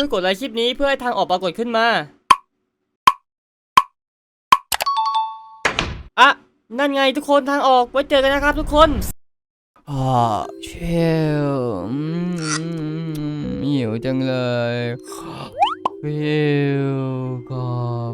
ช่วยกดไลค์คลิปนี้เพื่อให้ทางออกปรากฏขึ้นมา อะ นั่นไงทุกคนทางออก ไว้เจอกันนะครับทุกคนอ่าเชลอืมหิวจังเลยฟิลกา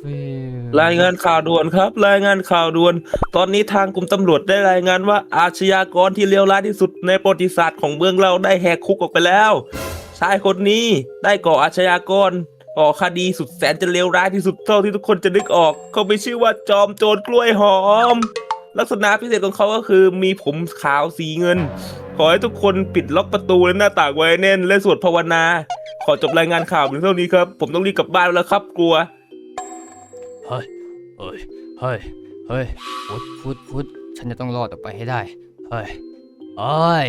ฟิลรายงานข่าวด่วนครับ รายงานข่าวด่วน ตอนนี้ทางกรมตำรวจได้รายงานว่าอาชญากรที่เลวร้ายที่สุดในประวัติศาสตร์ของเมืองเราได้แหกคุกออกไปแล้ว ชายคนนี้ได้ก่ออาชญากรก่อคดีสุดแสนจะเลวร้ายที่สุดเท่าที่ทุกคนจะนึกออก เขามีชื่อว่าจอมโจรกล้วยหอม ลักษณะพิเศษของเขาก็คือมีผมขาวสีเงิน ขอให้ทุกคนปิดล็อกประตูและหน้าต่างไว้แน่น และสวดภาวนา ขอจบรายงานข่าวเพียงเท่านี้ครับ ผมต้องรีบกลับบ้านแล้วครับกลัว เฮ้ย เฮ้ย เฮ้ย เฮ้ยฟุดฟุดฟุดฉันจะต้องรอดออกไปให้ได้ เฮ้ยเอ้ย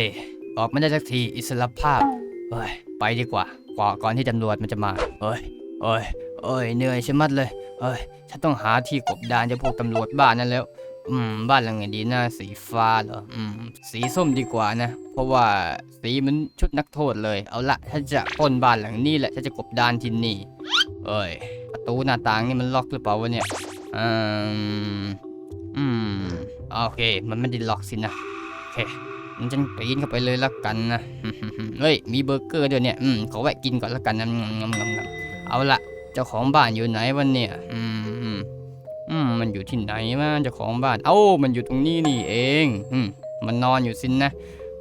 ออกมาได้สักทีอิสรภาพ เฮ้ย ไปดีกว่า กว่าก่อนที่ตำรวจมันจะมาเฮ้ยเฮ้ยเฮ้ยเหนื่อยชะมัดเลยเฮ้ยฉันต้องหาที่กบดานจากพวกตำรวจบ้านนั่นแล้ว อืม บ้านหลังไหนดีนะสีฟ้าเหรอ อืม สีส้มดีกว่านะ เพราะว่าสีมันชุดนักโทษเลย เอาละฉันจะปล้นบ้านหลังนี้แหละฉันจะกบดานที่นี่ เอ้ย ประตูหน้าต่างนี่มันล็อกหรือเปล่าวะเนี่ย อืม อืม โอเค มันไม่ได้ล็อกสินะ โอเค ฉันปีนเข้าไปเลยละกันนะเฮ้ยมีเบอร์เกอร์ด้วยเนี่ยอืมขอแวะกินก่อนละกันนะงำงำงำงำเอาละเจ้าของบ้านอยู่ไหนวันเนี่ยอืมอืมมันอยู่ที่ไหนวะเจ้าของบ้าน เอ้ามันอยู่ตรงนี้นี่เองอืมมันนอนอยู่สินนะ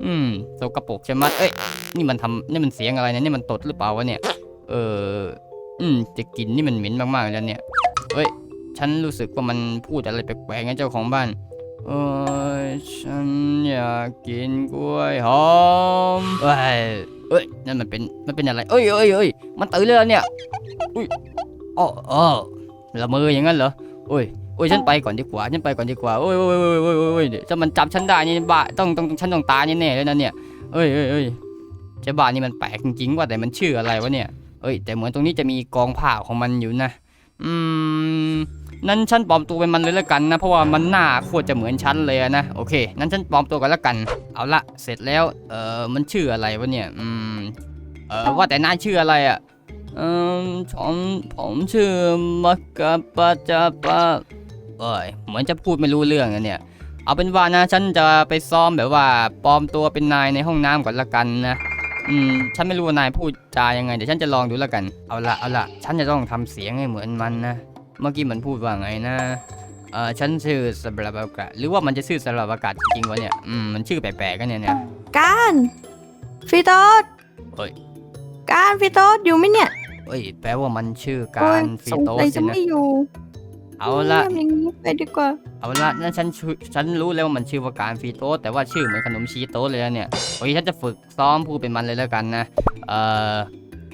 อืมสกปรกใช่ไหมเอ้ยนี่มันทำนี่มันเสียงอะไรนี่ยนี่มันตดหรือเปล่าวะเนี่ย เอออืมจะกลินนี่มันเหม็นมากๆแล้วเนี่ยเฮ้ยฉันรู้สึกว่ามันพูดอะไรแปลกๆนะเจ้าของบ้าน เอ้ยฉันอยากกินกล้วยหอมเอ้ยเอ้ยนั่นมันเป็นมันเป็นอะไรเอ้ยเอ้ยเอ้ยมันตื่นเลยเหรอเนี่ยอุ้ยอ๋ออ๋อละเมออย่างนั้นเหรอโอ้ยโอ้ยฉันไปก่อนดีกว่าฉันไปก่อนดีกว่าโอ้ยโอ้ยโอ้ยโอ้ยโอ้ยเดี๋ยวถ้ามันจับฉันได้นี่บ้าต้องต้องฉันต้องตายแน่ๆเลยนะเนี่ยเอ้ยเอ้ยเอ้ยเจ้าบ้านนี่มันแปลกจริงๆว่าแต่มันชื่ออะไรวะเนี่ยเอ้ยแต่เหมือนตรงนี้จะมีกองผ้าของมันอยู่นะอืม นั้นฉันปลอมตัวเป็นมันเลยแล้วกันนะ เพราะว่ามันหน้าโคตรจะเหมือนฉันเลยอะนะ โอเค นั้นฉันปลอมตัวกันแล้วกัน เอาละเสร็จแล้ว เออมันชื่ออะไรวะเนี่ย อืม เออว่าแต่นายชื่ออะไรอะเออผมผมชื่อมักกะปะจาปะเอ้ย เหมือนจะพูดไม่รู้เรื่องอะเนี่ย เอาเป็นว่านะ ฉันจะไปซ้อมแบบว่าปลอมตัวเป็นนายในห้องน้ำก่อนละกันนะอืมฉันไม่รู้ว่านายพูดจายังไงเดี๋ยวฉันจะลองดูแล้วกัน เอาละเอาละฉันจะต้องทำเสียงให้เหมือนมันนะ เมื่อกี้มันพูดว่าไงนะเออฉันชื่อสบราบากะหรือว่ามันจะชื่อสบราบากะจริงๆวะเนี่ยอืมมันชื่อแปลกๆกันเนี่ยเนี่ยการฟิโตสเฮ้ยการฟิโตสอยู่ไหมเนี่ยเอ้ยแปลว่ามันชื่อโอ้การยฟีสงโตสัยสิจะนะไม่อยู่เอาละทำอย่างนี้ไปดีกว่าเอาละนั่นฉันชื่อฉันรู้แล้วว่ามันชื่อว่าการฟีโตสแต่ว่าชื่อเหมือนขนมชีโตสเลยนะเนี่ยโอ้ยฉันจะฝึกซ้อมพูดเป็นมันเลยแล้วกันนะเอ่อ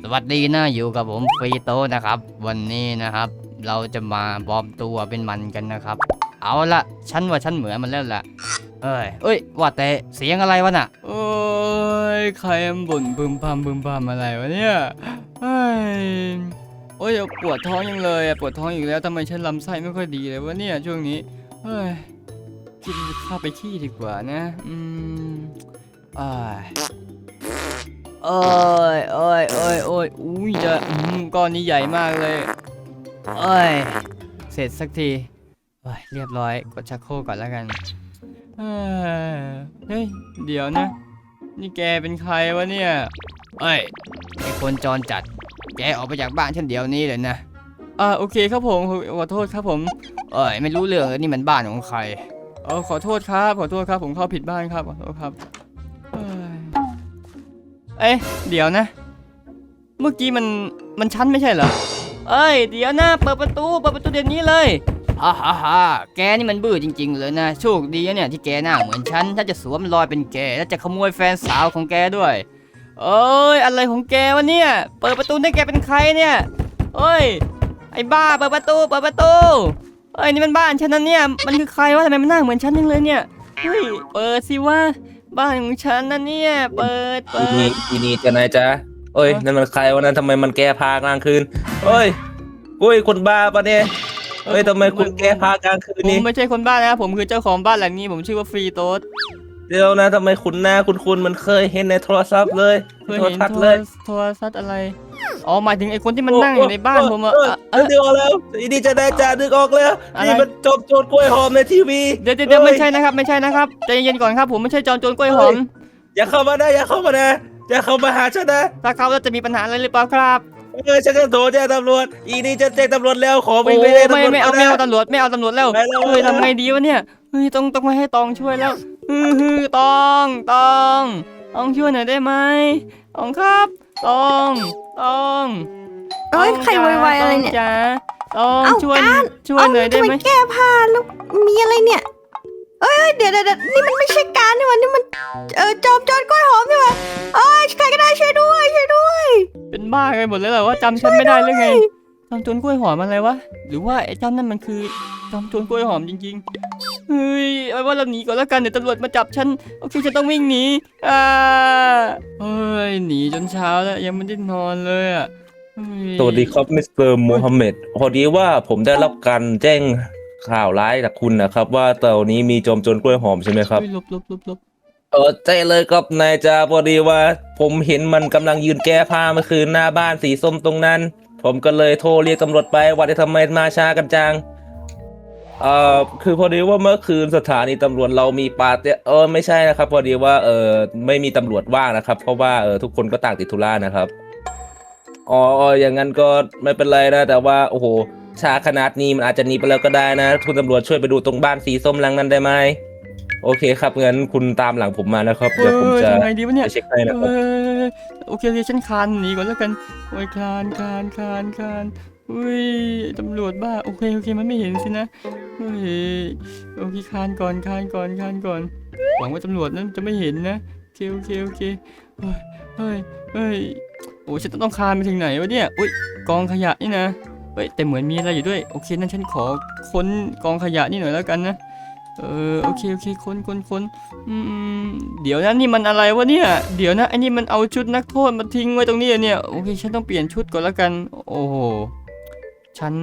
สวัสดีนะอยู่กับผมฟีโตสนะครับ วันนี้นะครับ เราจะมาปลอมตัวเป็นมันกันนะครับ เอาละฉันว่าฉันเหมือนมันแล้วล่ะเอ้ยเอ้ย ว่าแต่เสียงอะไรวะน่ะโอ้ยใครมันบ่นพึมพำพึมพำอะไรวะเนี่ยเฮ้ยโอ้ยปวดท้องยังเลยปวดท้องอีกแล้วทำไมฉันลำไส้ไม่ค่อยดีเลยวะเนี่ยช่วงนี้เฮ้ยกินข้าวไปขี้ดีกว่านะ อืมอ้ายโอ้ยโอ้ยโอ้ยโอ้ยอุ้ยจะก้อนนี้ใหญ่มากเลย เอ้ย เสร็จสักทีเฮ้ยเรียบร้อยกดชักโครกก่อนแล้วกันเอ้ยเฮ้ย เดี๋ยวนะ นี่แกเป็นใครวะเนี่ย เอ้ยไอคนจรจัด แกออกไปจากบ้านฉันเดี๋ยวนี้เลยนะ อ่าโอเคครับผมขอโทษครับผม เอ้ยไม่รู้เรื่องเลยนี่มันบ้านของใคร เออขอโทษครับ ขอโทษครับผมเข้าผิดบ้านครับขอโทษครับเอ้ยเอ๊ะเดี๋ยวนะ เมื่อกี้มันมันชั้นไม่ใช่เหรอ เอ้ย เดี๋ยวนะเปิดประตูเปิดประตูเดี๋ยวนี้เลยฮ่าฮ่าฮ่าแกนี่มันบื้อจริง ๆ เลยนะ โชคดีนะเนี่ยที่แกหน้าเหมือนฉัน ถ้าจะสวมรอยเป็นแกแล้วจะขโมยแฟนสาวของแกด้วยเอ้ยอะไรของแกวะเนี่ย เปิดประตูได้แกเป็นใครเนี่ยเอ้ย ไอ้บ้าเปิดประตูเปิดประตูเอ้ยนี่มันบ้านฉันนะเนี่ย มันคือใครวะทำไมมันหน้าเหมือนฉันจังเลยเนี่ยเฮ้ยเปิดสิว่าบ้านของฉันนะเนี่ย เปิดเปิทีนี่ดทีนี่จะไหนายจ๊ะ เอ้ยฮะนั่นมันใครวะนั้นทำไมมันแก้ผ้ากลางคืนเอ้ยกุ้ยคนบ้าปะเนี่ยเอ้ยทำไมคุณแก้ผ้ากลางคืนผมนี่ไม่ใช่คนบ้านนะผมคือเจ้าของบ้านหลังนี้ผมชื่อว่าฟรีโต๊ดเดี๋ยวนะทำไมคุณหน้าคุณคุณมันเคยเห็นในโทรศัพท์เลยเคยโทรเห็นทัศน์โทเลรยโทรศัพท์อะไรอ๋อหมายถึงไอ้คนที่มันนั่งอยู่ในบ้านผมอะเอออะเออนึกออกแล้วอีนี่จะได้จ่านึกออกแล้วอะไรนี่มันจอมโจรกล้วยหอมในทีวีเดี๋ยวเดี๋ยวเดี๋ยวไม่ใช่นะครับ ไม่ใช่นะครับใจเย็นๆก่อนครับ ผมไม่ใช่จอมโจรกล้วยหอมอย่าเข้ามานะอย่าเข้ามานะ อย่าเข้ามาหาฉันนะ ถ้าเขาแล้วจะมีปัญหาอะไรหรือเปล่าครับเออฉันจะโทรแจ้งตำรวจ อีนี่จะแจ้งตำรวจแล้วขอโอ้วิ่งไปแจ้งไม่ตำรวจไม่เอาก่นไม่นะเอาตำรวจไม่เอาตำรวจแล้วไปแล้วเฮ้ยทำไงดีวะเนี่ยเฮ้ยต้องต้องมาให้ตองช่วยแล้วฮือฮือตองตองตองช่วยหน่อยได้ไหมตองครับตองตองเอ้ยตงใครจ๋าโวยวายอะไรเนี่ยตงจ๋าตองเอ้าช่วยการช่วยหน่อยได้ทำไหมแก้ผ้าแล้วมีอะไรเนี่ยเอ้ยเดี๋ยวเดี๋ยวเดี๋ยวนี่มันไม่ใช่การนี่หมันนี่มันเออจอมโจรกล้วยหอม บ้ากันหมดเลยเหรอว่าจำฉันไม่ได้หรือไงจอมโจรกล้วยหอมอะไรวะหรือว่าไอ้เจ้านั่นมันคือจอมโจรกล้วยหอมจริงๆเฮ้ยเอาว่าเราหนีก่อนแล้วกันเดี๋ยวตำรวจมาจับฉันโอเคฉันต้องวิ่งหนีอ่าเฮ้ยหนีจนเช้าแล้วยังไม่ได้นอนเลยอะเฮ้ยสวัสดีครับมิสเตอร์โมฮัมเหม็ดพอดีว่าผมได้รับการแจ้งข่าวร้ายจากคุณนะครับ ว่าตอนนี้มีโจมโจรกล้วยหอมใช่ไหมครับ เฮ้ยหลบหลบหลบหลบ เออใจเลยครับนายจ่าพอดีว่า ผมเห็นมันกำลังยืนแก้ผ้าเมื่อคืนหน้าบ้านสีส้มตรงนั้น ผมก็เลยโทรเรียกตำรวจไปว่าจะทำไมมาช้ากันจังเอ่อคือพอดีว่าเมื่อคืนสถานีตำรวจเรามีปาร์ตี้เออไม่ใช่นะครับ พอดีว่าเออไม่มีตำรวจว่างนะครับ เพราะว่าเออทุกคนก็ต่างติดธุระนะครับอ๋ออ๋ออย่างนั้นก็ไม่เป็นไรนะ แต่ว่าโอ้โหช้าขนาดนี้มันอาจจะหนีไปแล้วก็ได้นะ คุณตำรวจช่วยไปดูตรงบ้านสีส้มหลังนั้นได้ไหม โอเคครับงั้นคุณตามหลังผมมานะครับเดี๋ยวผมจะเฮ้ยทำไงดีวะเนี่ยไปเช็คให้นะครับเอ้ยโอเคโอเคฉันคลานหนีก่อนแล้วกันโอ้ยคลานคลานคลานคลานอุ้ยตำรวจบ้าโอเคโอเคมันไม่เห็นสินะเฮ้ยโอเคคลานก่อนคลานก่อนคลานก่อนหวังว่าตำรวจนั้นจะไม่เห็นนะโอเคโอเคโอเคเฮ้ยเฮ้ยเฮ้ยโอ้ฉันต้องคลานไปถึงไหนวะเนี่ยอุ้ยกองขยะนี่นะเฮ้ยแต่เหมือนมีอะไรอยู่ด้วยโอเคนั่นฉันขอค้นกองขยะนี่หน่อยแล้วกันนะ เออโอเคโอเคคนคนคนอืมเดี๋ยวนะนี่มันอะไรวะเนี่ยเดี๋ยวนะไอ้นี่มันเอาชุดนักโทษมาทิ้งไว้ตรงนี้เหรอเนี่ยโอเคฉันต้องเปลี่ยนชุดก่อนแล้วกัน โอ้โหฉัน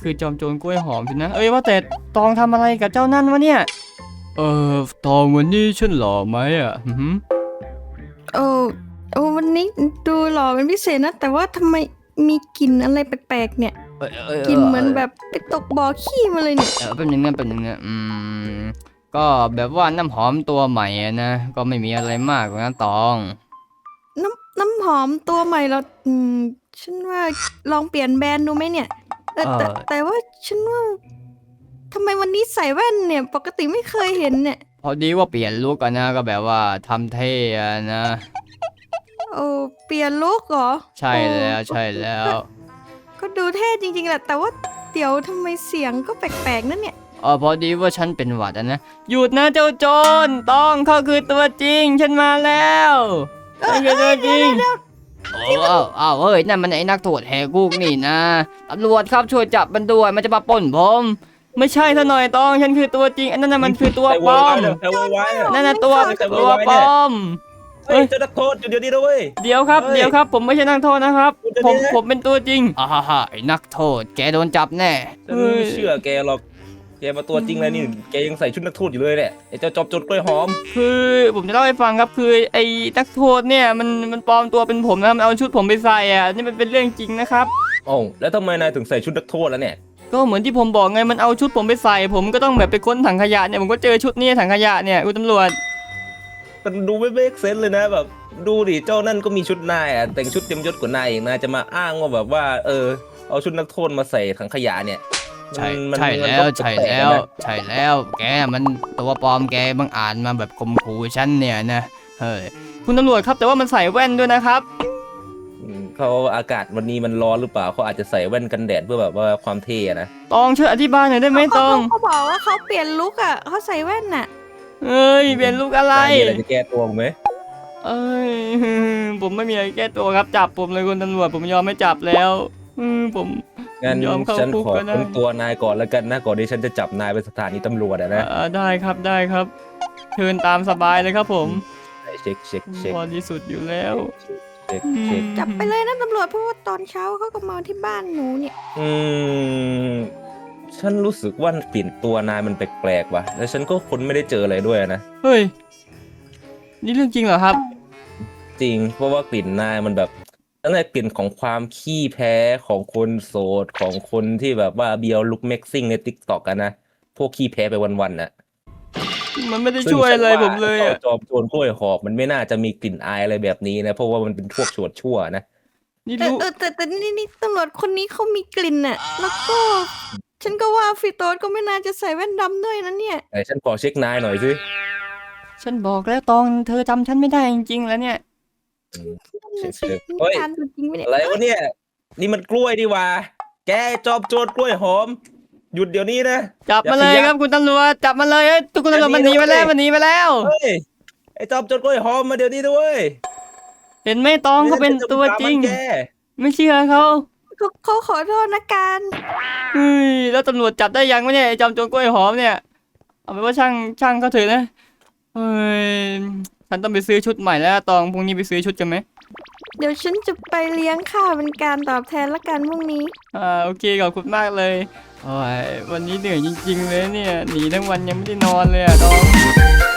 คือจอมโจรกล้วยหอมสินะเอ้ยว่าแต่ตองทำอะไรกับเจ้านั่นวะเนี่ยเออตองวันนี้ฉันหล่อไหมอะหืมโอ้โอ้วันนี้ดูหล่อเป็นพิเศษนะ แต่ว่าทำไมมีกลิ่นอะไรแปลกๆเนี่ย กลิ่นเหมือนแบบไปตกบ่อขี้มาเลยเนี่ย เออแป๊บนึงนะแป๊บนึงนะอืม ก็แบบว่าน้ำหอมตัวใหม่อะนะ ก็ไม่มีอะไรมากหรอกนะตอง น้ำน้ำหอมตัวใหม่เราอืมฉันว่าลองเปลี่ยนแบรนด์ดูไหมเนี่ยแต่แต่เอ่อ แต่ว่าฉันว่าทำไมวันนี้ใส่แว่นเนี่ย ปกติไม่เคยเห็นเนี่ย พอดีว่าเปลี่ยนลุกกันนะ ก็แบบว่าทำเท่อะนะ โอ้เปลี่ยนลุกเหรอใช่แล้วใช่แล้ว ก็ดูเท่จริงๆแหละ แต่ว่าเดี๋ยวทำไมเสียงก็แปลกๆนั่นเนี่ยเออพอดีว่าฉันเป็นหวัดอะนะหยุดนะเจ้าโจรต้องเขาคือตัวจริง ฉันมาแล้วฉันคือตัวจริงโอ้อ้าวอ้าวเฮ้ยนั่นมันไอ้นักโทษแหกคุกนี่นะตำรวจครับช่วยจับมันด้วยมันจะมาปล้นผมไม่ใช่ซะหน่อยต้องฉันคือตัวจริงอันนั้นน่ะมันคือตัวปลอมใครโวยวายเนี่ยนั่นน่ะตัวใครโวตัวยวายปลเนี่ยอม เฮ้ยเจะนักโทษอยู่เดี๋ยวนี้นะเว้ย เดี๋ยวครับ เฮ้ยเดี๋ยวครับ ผมไม่ใช่นักโทษนะครับคุณจะผมเนี่ยผมเป็นตัวจริงอ่าฮ่าฮ่าไอ้นักโทษ แกโดนจับแน่ฉันไม่เชื่อแกหรอก แกมาตัวจริงเลยนี่ แกยังใส่ชุดนักโทษอยู่เลยเนี่ยไอ้เจ้าจอบจดกล้วยหอม คือผมจะเล่าให้ฟังครับ คือไอ้นักโทษเนี่ย มัน มันปลอมตัวเป็นผมนะ มันเอาชุดผมไปใส่อะ นี่มันเป็นเรื่องจริงนะครับ โอ้าวแล้วทำไมนายถึงใส่ชุดนักโทษแล้วเนี่ย ก็เหมือนที่ผมบอกไง มันเอาชุดผมไปใส่ ผมก็ต้องแบบไปค้นถังขยะเนี่ย ผมก็เจอชุดนี้ถังขยะเนี่ยคุณตำรวจ มันดูไม่เมกเซนเลยนะแบบ ดูดิเจ้านั่นก็มีชุดนายอะแต่งชุดเต็มยศกว่านายอีกนะจะมาอ้างว่าแบบว่า เออ เอาชุดนักโทษมาใส่ถังขยะเนี่ยใช่มันใช่มันแล้วก็ใช่ปกๆแล้วนะใช่แล้ว แกมันตัวปลอมแกบังอาจมาแบบข่มขู่ฉันเนี่ยนะเฮ้ยคุณตำรวจครับแต่ว่ามันใส่แว่นด้วยนะครับอืมเขาอากาศวันนี้มันร้อนหรือเปล่าเขาอาจจะใส่แว่นกันแดดเพื่อแบบว่าความเท่อะนะตองช่วยอธิบายหน่อยได้ไหมตองเขาบอกว่าเขาเปลี่ยนลุกอะเขาใส่แว่นน่ะ เอ้ยเปลี่ยนลูกอะไรนายมีอะไรจะแก้ตัวผมไหมเอ้ยผมไม่มีอะไรแก้ตัวครับจับผมเลยคุณตำรวจผมยอมไม่จับแล้วอืมผมงั้นยอมเข้าฉันคุกขอก็ได้ค้นตัวนายก่อนแล้วกันนะก่อนที่ฉันจะจับนายไปสถานีตำรวจอะนะเอ่อได้ครับได้ครับเชิญตามสบายเลยครับผมเช็คเช็คเช็คบริสุทธิ์อยู่แล้วเช็คเช็คจับไปเลยนะตำรวจเพราะว่าตอนเช้าเขาก็มาที่บ้านหนูเนี่ย อืม ฉันรู้สึกว่ากลิ่นตัวนายมันแปลกๆว่ะแล้วฉันก็ค้นไม่ได้เจออะไรด้วยนะ เฮ้ย นี่เรื่องจริงเหรอครับ จริงเพราะว่ากลิ่นนายมันแบบตั้งแต่กลิ่นของความขี้แพ้ของคนโสดของคนที่แบบว่าเบียวลุกเม็กซิ่งในติ๊กต็อกกันนะ พวกขี้แพ้ไปวันๆน่ะมันไม่ได้ซึ่งช่วยอะไรฉันผมเลยจ้าอะจอมโจรกล้วยหอบมันไม่น่าจะมีกลิ่นอายอะไรแบบนี้นะ เพราะว่ามันเป็นพวกชวดชั่วนะ นี่เออรู้ เออแต่แต่นี่นี่ตำรวจคนนี้เขามีกลิ่นอะแล้วก็ ฉันก็ว่าฟิโตสก็ไม่น่าจะใส่แว่นดำด้วยนะเนี่ยแต่ฉันขอเช็คนายหน่อยสิฉันบอกแล้วตองเธอจำฉันไม่ได้จริงๆแล้วเนี่ยเช็คสิเช็คเฮ้ย การตัวจริงไหมเนี่ยอะไรวะเนี่ย นี่มันกล้วยดีหว่า แกจอมโจรกล้วยหอม หยุดเดี๋ยวนี้นะ จับมาเลยอย่าขยับครับคุณตำรวจจับมาเลยเอ้ยทุกคุณตำรวจอย่ามันหนีหนีไปแล้วด้วยมันหนีไปแล้ว เฮ้ย ไอ้จอมโจรกล้วยหอมมาเดี๋ยวนี้ด้วยเห็นไหมตองเขาเป็นตัวจริง ไม่งั้นจะไปตามมันแกไม่เชื่อเขา เขาเขาขอโทษนะการเฮ้ยแล้วตำรวจจับได้ยังวะเนี่ยไอ้จอมโจรกล้วยหอมเนี่ย เอาเป็นว่าช่างช่างเขาเถอะนะเฮ้ยฉันต้องไปซื้อชุดใหม่แล้วตองพรุ่งนี้ไปซื้อชุดกันไหมเดี๋ยวฉันจะไปเลี้ยงข้าวเป็นการตอบแทนละกันพรุ่งนี้ อ่าโอเคขอบคุณมากเลยโอ้ยวันนี้เหนื่อยจริง ๆ เลยเนี่ยหนีทั้งวันยังไม่ได้นอนเลยอะตอง